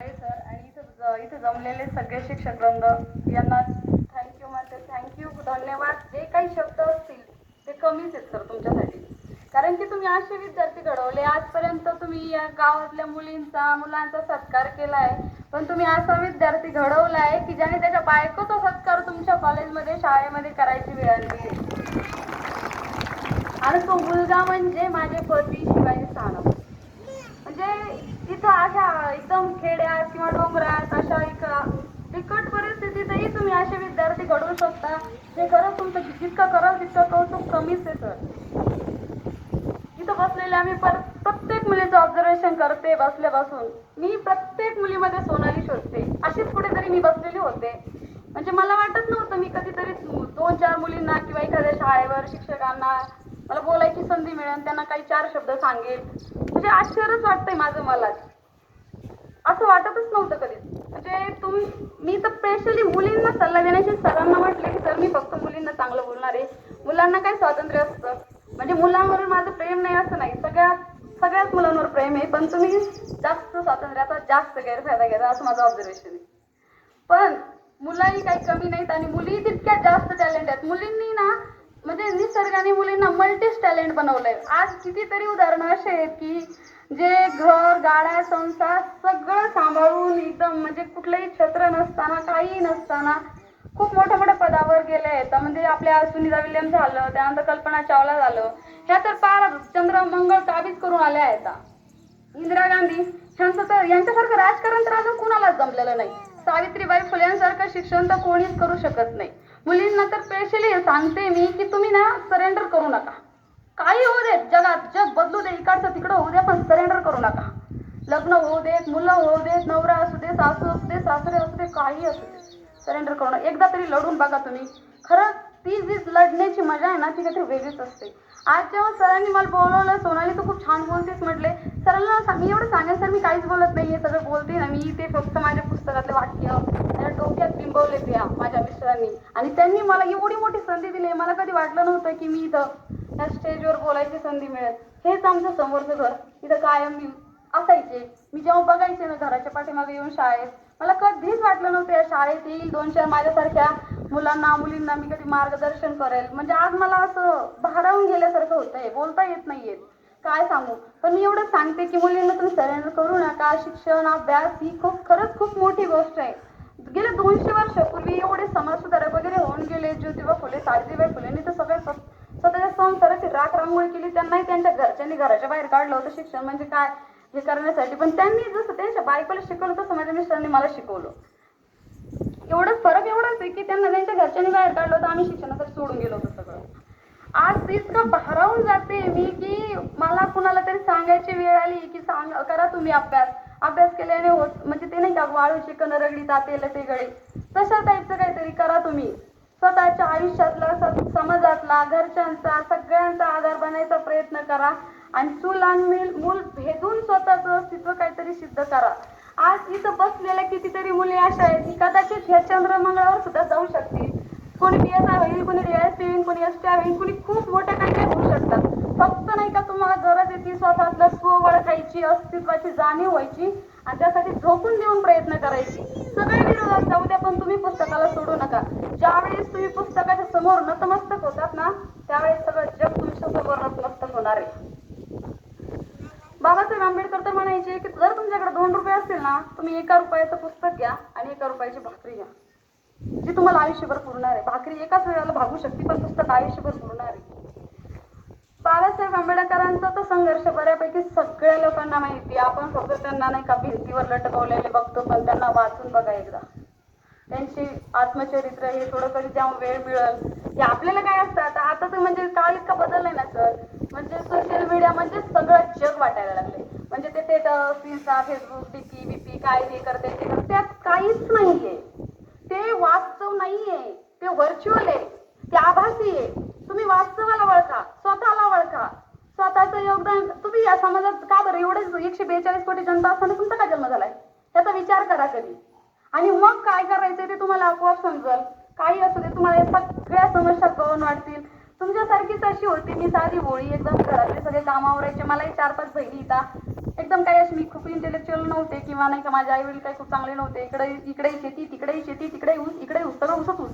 आहे सर आणि इथं इथं जमलेले सगळे शिक्षक वृंद यांना थँक्यू म्हणते. थँक्यू धन्यवाद. जे काही शब्द असतील ते कमीच आहेत सर तुमच्यासाठी. कारण की तुम्ही असे विद्यार्थी घडवले. आजपर्यंत तुम्ही या गावातल्या मुलींचा मुलांचा सत्कार केला आहे पण तुम्ही असा विद्यार्थी घडवला आहे की ज्याने त्याच्या बायकोचा सत्कार तुमच्या कॉलेजमध्ये शाळेमध्ये करायची वेळ आणली आहे. आणि तो मुलगा म्हणजे माझे पती शिवाजी सानप. म्हणजे इथं अशा एकदम खेड्यात किंवा डोंगरात अशा एक बिकट परिस्थितीतही तुम्ही असे विद्यार्थी घडवू शकता. हे खरंच तुमचं जितकं कराल तितकं कौतुक कमीच आहे सर. इथं बसलेले आम्ही पर प्रत्येक मुलीचं ऑब्झर्वेशन करते बसल्यापासून. मी प्रत्येक मुलीमध्ये सोनाली शोधते. अशीच कुठेतरी मी बसलेली होते. म्हणजे मला वाटत नव्हतं मी कधीतरी दोन चार मुलींना किंवा एखाद्या शाळेवर शिक्षकांना मला बोलायची संधी मिळेल त्यांना काही चार शब्द सांगेल. म्हणजे आश्चर्यच वाटतंय माझं मला असं वाटतच नव्हतं कधीच म्हणजे तुम मी तर स्पेशली मुलींना सल्ला देण्याची सरांना म्हटले की सर मी फक्त मुलींना चांगलं बोलणार आहे. मुलांना काय स्वातंत्र्य असतं? म्हणजे मुलांवर माझं प्रेम नाही असं नाही. सगळ्या सगळ्याच मुलांवर प्रेम आहे पण तुम्ही जास्त स्वातंत्र्याचा जास्त गैरफायदा घेता असं माझं ऑब्झर्वेशन आहे. पण मुलाही काही कमी नाहीत आणि मुली तितक्या जास्त टॅलेंट आहेत. मुलींनी ना म्हणजे निसर्गाने मुलींना मल्टीच टॅलेंट बनवलंय. आज कितीतरी उदाहरणं असे आहेत की जे घर गाड्या संसार सगळं सांभाळून एकदम म्हणजे कुठलंही छत्र नसताना काही नसताना खूप मोठ्या मोठ्या पदावर गेले आहेत. म्हणजे आपल्या सुनीता विल्यम झालं त्यानंतर कल्पना चावला झालं. ह्या तर पार चंद्र मंगळ काबीज करून आल्या आहेत. इंदिरा गांधी ह्यांचं तर यांच्यासारखं राजकारण तर अजून कुणालाच जमलेलं नाही. सावित्रीबाई फुल्यांसारखं शिक्षण तर कोणीच करू शकत नाही. मुलींना तर स्पेशली सांगते मी की तुम्ही ना सरेंडर करू नका. काही होऊ देत. जगात जग बदलू दे इकडचं तिकडं होऊ दे पण सरेंडर करू नका. लग्न होऊ देत मुलं होऊ देत नवरा असू दे सासू असू दे सासरे असू दे काही असू दे. सरेंडर करू नका. एकदा तरी लढून बघा तुम्ही. खरं ती जी लढण्याची मजा आहे ना ती काहीतरी वेगळीच असते. आज जेव्हा सरांनी मला बोलवलं सोनाली तू खूप छान बोलतेस म्हटले. सरांना सा- मी एवढं सांगेन सर मी काहीच बोलत नाही हे सगळं बोलते ना मी ते फक्त माझ्या पुस्तकातले वाक्य माझ्या डोक्यात बिंबवले त्या माझ्या मिस्टरांनी. आणि त्यांनी मला एवढी मोठी संधी दिली मला कधी वाटलं नव्हतं की मी इथं या स्टेजवर बोलायची संधी मिळेल. हेच आमचं समोरचं घर. इथं कायम मी असायचे. मी जेव्हा बघायचे ना घराच्या पाठीमागे येऊन शाळेत. मला कधीच वाटलं नव्हतं या शाळेत येईल. दोन चार माझ्यासारख्या मुलांना मुलींना मी कधी मार्गदर्शन करेल. म्हणजे आज मला असं भारावून गेल्यासारखं होतंय. बोलता येत नाहीये. काय सांगू? पण मी एवढं सांगते की मुलींना तुम्ही सरेंडर करू नका. शिक्षण अभ्यास ही खूप खरंच खूप मोठी गोष्ट आहे. गेल्या दोनशे वर्षापूर्वी एवढे समाजसुधारक वगैरे होऊन गेले. ज्योतिबा फुले सावित्रीबाई फुलेंनी तर सगळे स्वतःच्या संसाराची राख रांगोळी केली त्यांनाही त्यांच्या घरच्यांनी घराच्या बाहेर काढलं होतं शिक्षण म्हणजे काय? हे करण्यासाठी. पण त्यांनी जसं त्यांच्या बायकोला शिकवलं तसं माझ्या मिस्टरांनी मला शिकवलं. एवढंच फरक एवढाच आहे की त्यांना त्यांच्या घरच्यांनी बाहेर काढलं होतं आम्ही शिक्षणासाठी सोडून गेलो होतो सगळं. आज इतकं भारावून जाते मी की मला कुणाला तरी सांगायची वेळ आली की सांग करा तुम्ही अभ्यास. अभ्यास केल्याने होत म्हणजे ते नाही का वाळू चिकन रगडी तातेल ते गळे. तशा टाईपचं काहीतरी प्रयत्न करा आणि चूल आणि मूल भेदून स्वतःचं अस्तित्व काहीतरी सिद्ध करा. आज इथं बसलेल्या कितीतरी मुली अशा आहेत की कदाचित ह्या चंद्रमंगळावर सुद्धा जाऊ शकतील. कोणी पी एस आय होईल कोणी डीएसपी होईल कोणी एस टी होईल कोणी खूप मोठ्या काही काही होऊ शकतात फक्त नाही का तुम्हाला गरज येते स्वतःला स्वतःतलं स्व ओळखायची अस्तित्वाची जाणीव व्हायची आणि त्यासाठी झोपून देऊन प्रयत्न करायची. सगळे विरोध असतात उद्या पण तुम्ही पुस्तकाला सोडू नका. ज्यावेळेस तुम्ही पुस्तकाच्या समोर नतमस्तक होतात ना त्यावेळेस सगळं जग तुमच्यासमोर नतमस्तक होणार आहे बाबासाहेब आंबेडकर तर म्हणायचे की जर तुमच्याकडे दोन रुपये असतील ना तुम्ही एका रुपयाचं पुस्तक घ्या आणि एका रुपयाची भाकरी घ्या. जी तुम्हाला आयुष्यभर पुरणार आहे. भाकरी एकाच वेळेला भागू शकते पण पुस्तक आयुष्यभर पुरणार आहे. बाबासाहेब आंबेडकरांचा तर संघर्ष बऱ्यापैकी सगळ्या लोकांना माहिती आपण फक्त त्यांना नाही का भिंतीवर लटकवलेले बघतो पण त्यांना वाचून बघा एकदा. त्यांची आत्मचरित्र हे थोडं कधी जेव्हा वेळ मिळेल. हे आपल्याला काय असतं? आता आता तर म्हणजे काळ इतका बदललाय ना सर. म्हणजे सोशल मीडिया म्हणजे सगळं जग वाटायला लागले म्हणजे ते status Insta Facebook DP BP काय हे करते ते. करते त्यात काहीच नाहीये. ते वास्तव नाहीये. ते व्हर्च्युअल आहे. ते आभासी आहे. तुम्ही वास्तवाला वळखा. स्वतःला वळखा. स्वतःचं योगदान. तुम्ही या समाजात का बरं एवढेच एकशे बेचाळीस कोटी जनता असताना तुमचा काय जन्म झालाय? त्याचा विचार करा कधी. आणि मग काय करायचंय ते तुम्हाला आपोआप समजेल. काही असू दे तुम्हाला सगळ्या समस्या कळून वाटतील. तुमच्यासारखीच अशी होती. मी साधी भोळी एकदम घरातले सगळे कामावरायचे मलाही चार पाच बहिणी येतात एकदम काही अशी मी खूप इंटेलेक्च्युअल नव्हते किंवा नाही का माझे आई वडील काही खूप चांगले नव्हते. इकडे इकडे शेती तिकडे शेती तिकडे ऊस इकडे ऊस सगळं ऊसच ऊस.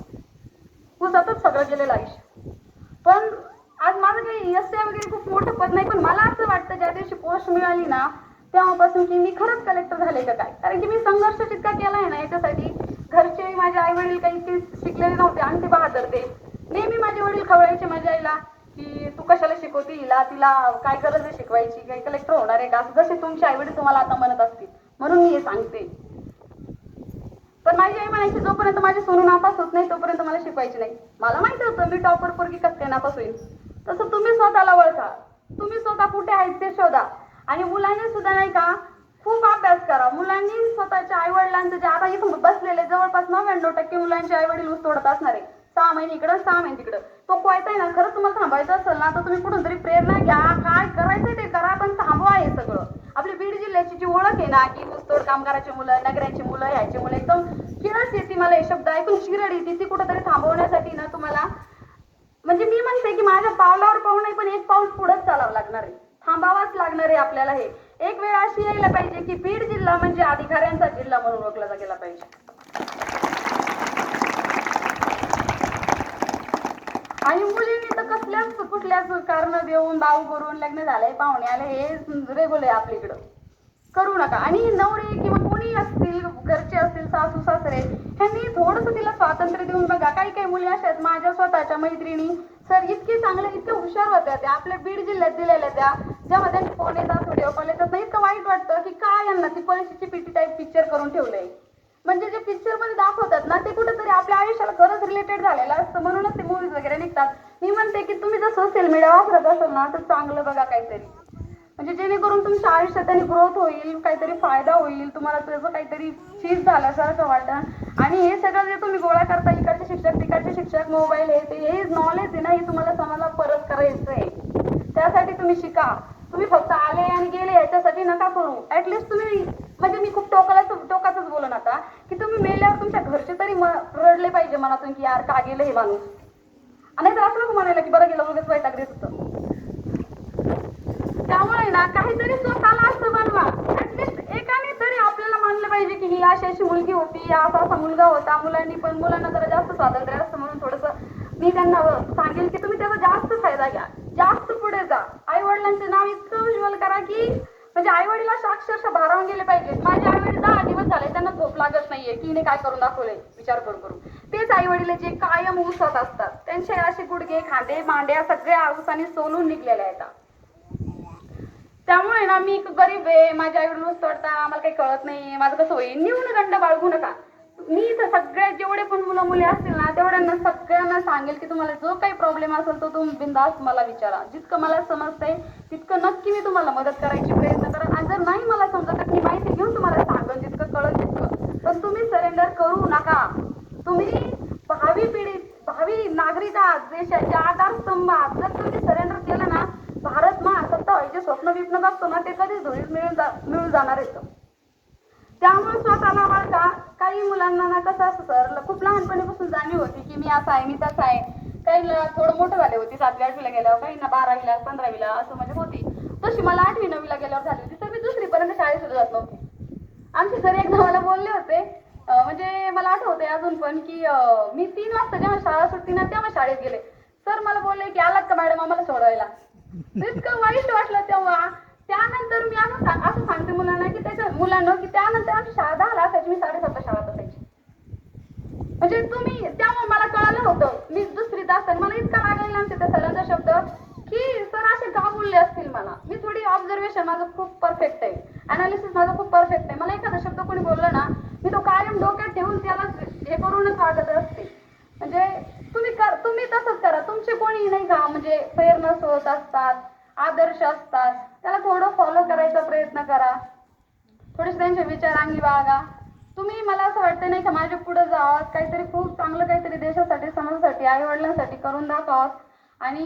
ऊसातच सगळं गेलेलं आयुष्य. पण आज माझं काही एस वगैरे खूप मोठं पद नाही पण मला असं वाटतं ज्या दिवशी पोस्ट मिळाली ना तेव्हापासून की मी खरंच कलेक्टर झाले का काय? कारण की मी संघर्ष तितका केला आहे ना याच्यासाठी घरचे माझे आई वडील काही इतके शिकलेले नव्हते. आणि ते बहादर ते. माझे वडील खवळायचे माझ्या आईला की तू कशाला शिकवते हिला? तिला काय गरज आहे शिकवायची? काही कलेक्टर होणार आहे का? जसे तुमचे आई वडील तुम्हाला आता म्हणत असतील. म्हणून मी हे सांगते. पण माझी आई म्हणायची जोपर्यंत माझी सोनू नापास होत नाही तोपर्यंत मला शिकवायची नाही. मला माहिती होतं मी टॉपर पोरगी कसं काय नापास होईल. तसं तुम्ही स्वतःला वळता तुम्ही स्वतः कुठे आहेत ते शोधा. आणि मुलांनी सुद्धा नाही का खूप अभ्यास करा. मुलांनी स्वतःच्या आई वडिलांचं जे आता इथून बसलेले जवळपास नव्याण्णव टक्के मुलांचे आई वडील ऊस तोडत असणार आहे. सहा महिने इकडं सहा महिने तिकडं. तो कोयता आहे ना खरंच तुम्हाला थांबायचं असेल ना तर तुम्ही कुठून तरी प्रेरणा घ्या. काय करायचं ते करा पण थांबवा हे सगळं. आपली बीड जिल्ह्याची जी ओळख आहे ना की ऊसतोड कामगाराची मुलं नगऱ्याची मुलं ह्याची मुलं एकदम किरस येते मला हे शब्द ऐकून शिरड येते ती. कुठंतरी थांबवण्यासाठी ना तुम्हाला म्हणजे मी म्हणते की माझ्या पावलावर पाहू नाही पण एक पाऊल पुढेच चालावं लागणार आहे. थांबावाच लागणार आहे आपल्याला हे. एक वेळ अशी यायला पाहिजे की बीड जिल्हा म्हणजे अधिकाऱ्यांचा जिल्हा म्हणून ओळखला गेला पाहिजे. आणि मुलींनी तर कसल्याच कुठल्याच कारण देऊन दाव करून लग्न झालंय पाहुणे आले हे रेगुलर आहे आपल्याकडं. करू नका. आणि नवरे किंवा कोणी असतील घरचे असतील सासू सासरे ह्यांनी थोडस तिला स्वातंत्र्य देऊन बघा. काही काही मुली अशा आहेत माझ्या स्वतःच्या मैत्रिणी. सर इतकी चांगल्या इतक्या हुशार होत्या त्या. आपल्या बीड जिल्ह्यात दिलेल्या त्या. ज्यामध्ये त्यांनी फोन येतात व्हिडिओ कॉल येतात इतकं वाईट वाटतं की काय यांना ती परीक्षेची पीटी टाईप पिक्चर करून ठेवलंय. म्हणजे जे पिक्चरमध्ये दाखवतात ना ते कुठेतरी आपल्या आयुष्याला खरंच रिलेटेड झालेलं असतं. म्हणूनच ते मूवीज वगैरे निघतात. मी म्हणते की तुम्ही जर सोशल मीडिया वापरत असाल ना तर चांगलं बघा काहीतरी. म्हणजे जेणेकरून तुमच्या आयुष्यात त्याने ग्रोथ होईल काहीतरी फायदा होईल तुम्हाला त्याचं काहीतरी चीज झाल्यासारखं वाटतं. आणि हे सगळं जे तुम्ही गोळा करता इकडचे शिक्षक तिकडचे शिक्षक मोबाईल हे ते हे नॉलेज आहे ना हे तुम्हाला समाजाला परत करायचं आहे त्यासाठी तुम्ही शिका. तुम्ही फक्त आले आणि गेले याच्यासाठी नका करू. ऍटलिस्ट तुम्ही म्हणजे मी खूप टोकाला टोकाचंच बोलून आता की तुम्ही मेल्यावर तुमच्या घरचे तरी म- रडले पाहिजे मनातून की यार का गेलं हे माणूस. आणि तर असं नको म्हणायला की बरं गेलं उगाच वैताग देत होतं त्यामुळे ना काहीतरी स्वतःला असं बनवा. ॲटलिस्ट एकाने तरी आपल्याला मानलं पाहिजे की ही अशी अशी मुलगी होती असा असा मुलगा होता. मुलांनी पण मुलांना जरा जास्त स्वातंत्र्य असतं म्हणून थोडस मी त्यांना सांगेल की तुम्ही त्याचा जास्त फायदा घ्या. वडिलांचे नाव इतकं उज्ज्वल करा की म्हणजे आई वडील अशा अक्षरशः भारावून गेले पाहिजेत. माझे आई वडील दहा दिवस झाले त्यांना झोप लागत नाहीये. की हिने काय करून दाखवले विचार करू करू. तेच आई वडील जे कायम ऊसात असतात. त्यांचे असे गुडघे खांदे मांड्या सगळ्या ऊसाने सोलून निघलेल्या आहेत. त्यामुळे ना मी एक गरीब आहे. माझ्या आई वडील तोडता आम्हाला काही कळत नाही माझं कसं होईल? गंड बाळगू नका. मी तर सगळ्या जेवढे पण मुलं मुली असतील ना तेवढ्यांना सगळ्यांना सांगेल की तुम्हाला जो काही प्रॉब्लेम असेल तो तुम्ही बिंदास मला विचारा. जितकं मला समजतंय तितकं नक्की मी तुम्हाला मदत करायची प्रयत्न करेन. आणि जर नाही मला समजत तर मी माहिती घेऊन तुम्हाला सांगेन जितकं कळत तितकं. पण तुम्ही सरेंडर करू नका. तुम्ही भावी पिढी भावी नागरिक आहात देशाच्या आधारस्तंभ आहात. जर तुम्ही सरेंडर केलं ना भारत मा सत्ता व्हायचे स्वप्न विप्न असतो ना ते कधीच धुळीत मिळून जा मिळून जाणार येतं त्यामुळे स्वतःला माझ्या काही मुलांना ना कसं असं सर खूप लहानपणीपासून जाणीव होती की मी असा आहे मी तसा आहे. काहीला थोडं मोठं झाले होती सातवी आठवीला गेल्यावर काहींना बारावीला पंधरावीला असं म्हणजे होती. तशी मला आठवी नववीला गेल्यावर झाली होती तर मी दुसरीपर्यंत शाळेत सुद्धा जात नव्हती. आमचे सर एकदा मला बोलले होते म्हणजे मला आठवते अजून पण की मी तीन वाजता जेव्हा शाळा सुटती ना तेव्हा शाळेत गेले. सर मला बोलले की आलात का मॅडम आम्हाला सोडवायला? इतकं वाईट वाटलं तेव्हा. त्यानंतर मी असं सांग असं सांगते मुलांना की त्याच्या मुलांना की त्यानंतर आमची शाळा दहाला असायची मी साडेसातला शाळेत असायची. म्हणजे तुम्ही त्यामुळे मला कळालं होतं मी दुसरीत असताना मला इतका लागलेला आमच्या त्या सरांचा शब्द की सर असे का बोलले असतील मला? मी थोडी ऑब्झर्वेशन माझं खूप परफेक्ट आहे. अनालिसिस माझं खूप परफेक्ट आहे. मला एखादा शब्द कोणी बोलला ना मी तो कायम डोक्यात ठेवून त्याला हे करूनच वागत असते. म्हणजे तुम्ही कर तुम्ही तसंच करा. तुमचे कोणी नाही का म्हणजे प्रेरणा होत असतात आदर्श असतात त्याला थोडं फॉलो करायचा प्रयत्न करा. थोडेसे त्यांचे विचारांगी बाळगा. तुम्ही मला असं वाटतं नाही का माझ्या पुढे जावात काहीतरी खूप चांगलं काहीतरी देशासाठी समाजासाठी आई वडिलांसाठी करून दाखवावं आणि